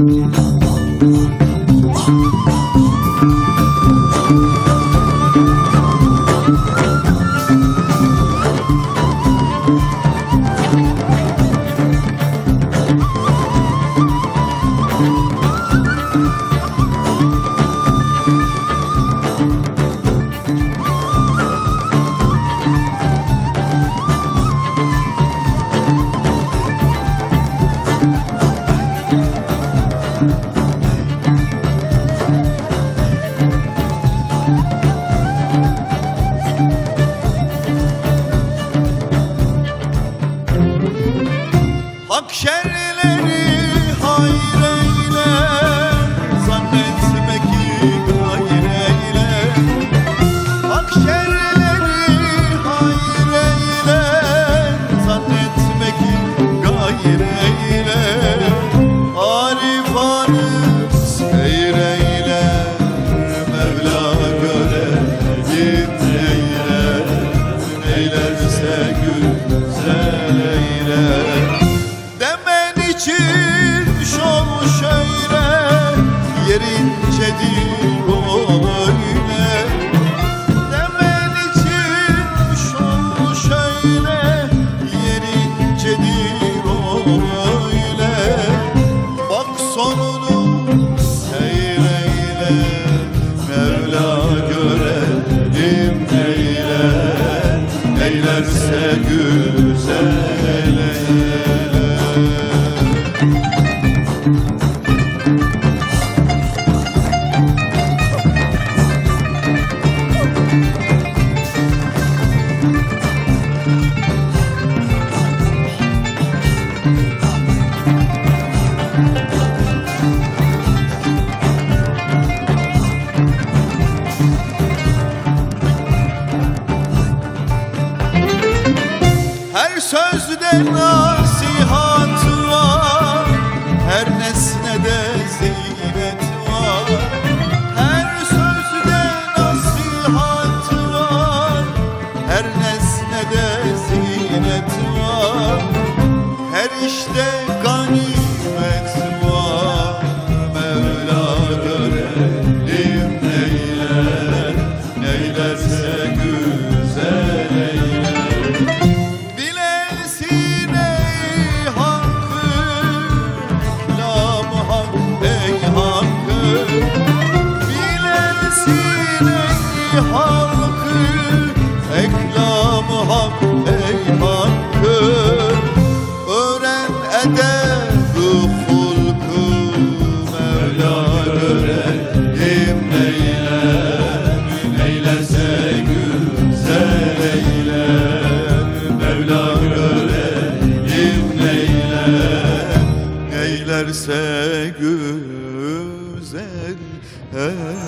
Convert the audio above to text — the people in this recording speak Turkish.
Bum, bum. Şerleri hayreyle Zannetme ki gayreyle Hak şerleri hayreyle Zannetme ki gayreyle Arif seyreyle Mevla göreyim eyler Eylerse güzel İçin şol şöyle Yerincedir o öyle. Demen için şol şöyle Yerincedir o öyle. Bak sonunu seyreyle Mevla görelim eyler Eylerse güzel eyler Her sözde nasihat var. Her nesnede zinet var. Her sözde nasihat var. Her nesnede zinet var. Her işte Eylerse güzel eyler